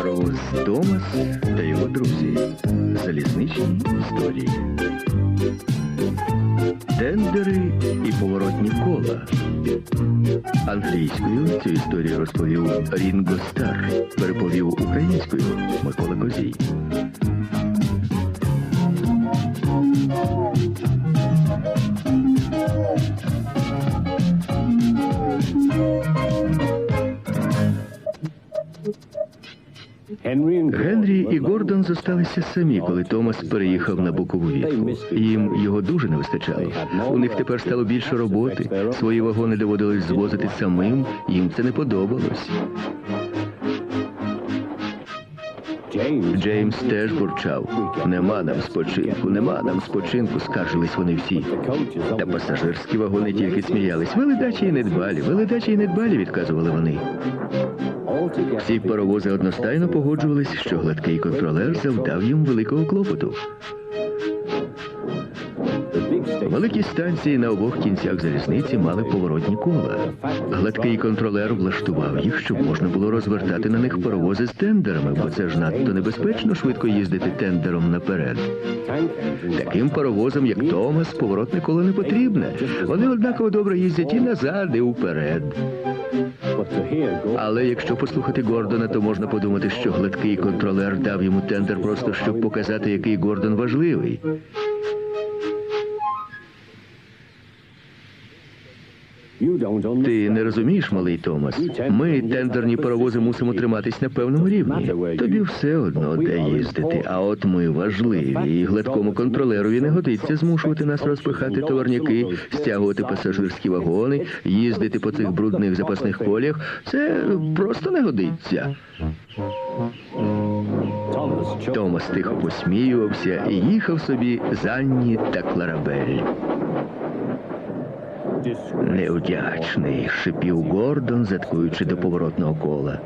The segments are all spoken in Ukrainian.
Паровоз Томас та його друзі. Залізничні історії. Тендери і поворотні кола. Англійською цю історію розповів Рінго Стар. Переповів українською Микола Козій. Генрі і Гордон зосталися самі, коли Томас переїхав на бокову вітку. Їм його дуже не вистачало. У них тепер стало більше роботи. Свої вагони доводилось звозити самим. Їм це не подобалось. Джеймс теж бурчав. Нема нам спочинку, нема нам спочинку, скаржились вони всі. Та пасажирські вагони тільки сміялись. Велидачі й недбалі, велидачі й недбалі, відказували вони. Всі паровози одностайно погоджувались, що гладкий контролер завдав їм великого клопоту. Великі станції на обох кінцях залізниці мали поворотні кола. Гладкий контролер влаштував їх, щоб можна було розвертати на них паровози з тендерами, бо це ж надто небезпечно швидко їздити тендером наперед. Таким паровозам, як Томас, поворотне коло не потрібне. Вони однаково добре їздять і назад, і вперед. Але якщо послухати Гордона, то можна подумати, що гладкий контролер дав йому тендер просто щоб показати, який Гордон важливий. Ти не розумієш, малий Томас. Ми, тендерні паровози, мусимо триматись на певному рівні. Тобі все одно де їздити. А от ми важливі. І гладкому контролерові не годиться змушувати нас розпихати товарняки, стягувати пасажирські вагони, їздити по цих брудних запасних колях. Це просто не годиться. Томас тихо посміювався і їхав собі Занні та Кларабель. Невдячний, шипів Гордон, заткуючи до поворотного кола.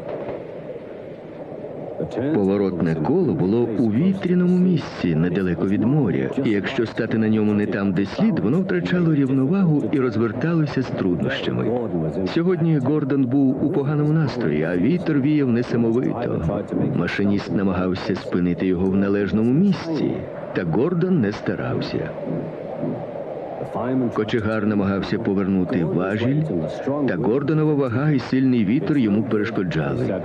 Поворотне коло було у вітряному місці недалеко від моря, і якщо стати на ньому не там, де слід, воно втрачало рівновагу і розверталося з труднощами. Сьогодні Гордон був у поганому настрої, а вітер віяв несамовито. Машиніст намагався спинити його в належному місці, та Гордон не старався. Кочегар намагався повернути важіль, та Гордонова вага і сильний вітер йому перешкоджали.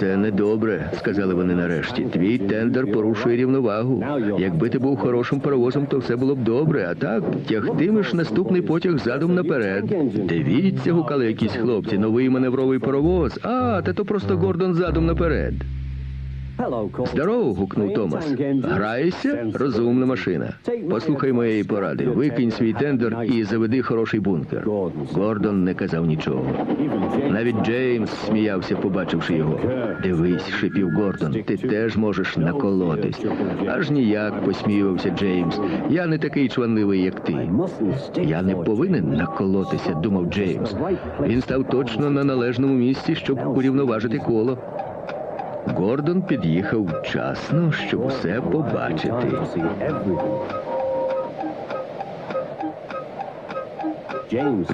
Це недобре, сказали вони нарешті. Твій тендер порушує рівновагу. Якби ти був хорошим паровозом, то все було б добре. А так тягтимеш наступний потяг задом наперед. Дивіться, гукали якісь хлопці, новий маневровий паровоз. А, та то просто Гордон задом наперед. Здорово, гукнув Томас. Граєшся? Розумна машина. Послухай моєї поради. Викинь свій тендер і заведи хороший бункер. Гордон не казав нічого. Навіть Джеймс сміявся, побачивши його. Дивись, шипів Гордон, ти теж можеш наколотись. Аж ніяк посміювався Джеймс. Я не такий чванливий, як ти. Я не повинен наколотися, думав Джеймс. Він став точно на належному місці, щоб урівноважити коло. Гордон під'їхав вчасно, щоб все побачити.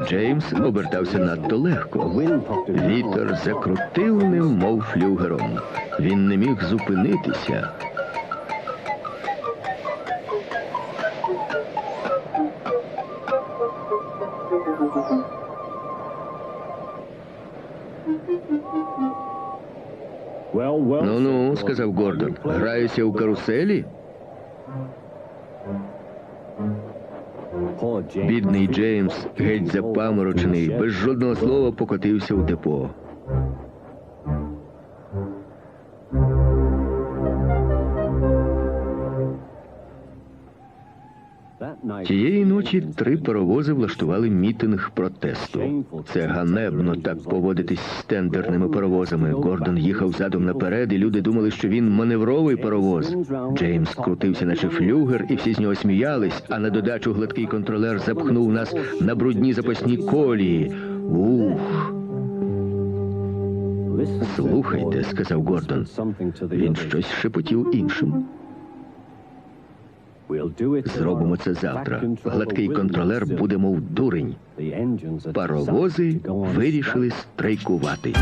Джеймс обертався надто легко. Вітер закрутив ним, мов флюгером. Він не міг зупинитися. Ну ну, сказав Гордон. Граюся у каруселі. Бідний Джеймс, геть запаморочений, без жодного слова покотився у депо. Тієї ночі три паровози влаштували мітинг протесту. Це ганебно так поводитись з тендерними паровозами. Гордон їхав задом наперед, і люди думали, що він маневровий паровоз. Джеймс крутився, наче флюгер, і всі з нього сміялись. А на додачу гладкий контролер запхнув нас на брудні запасні колії. Ух. Слухайте, сказав Гордон. Він щось шепотів іншим. Зробимо це завтра. Гладкий контролер буде мов дурень. Паровози вирішили страйкувати.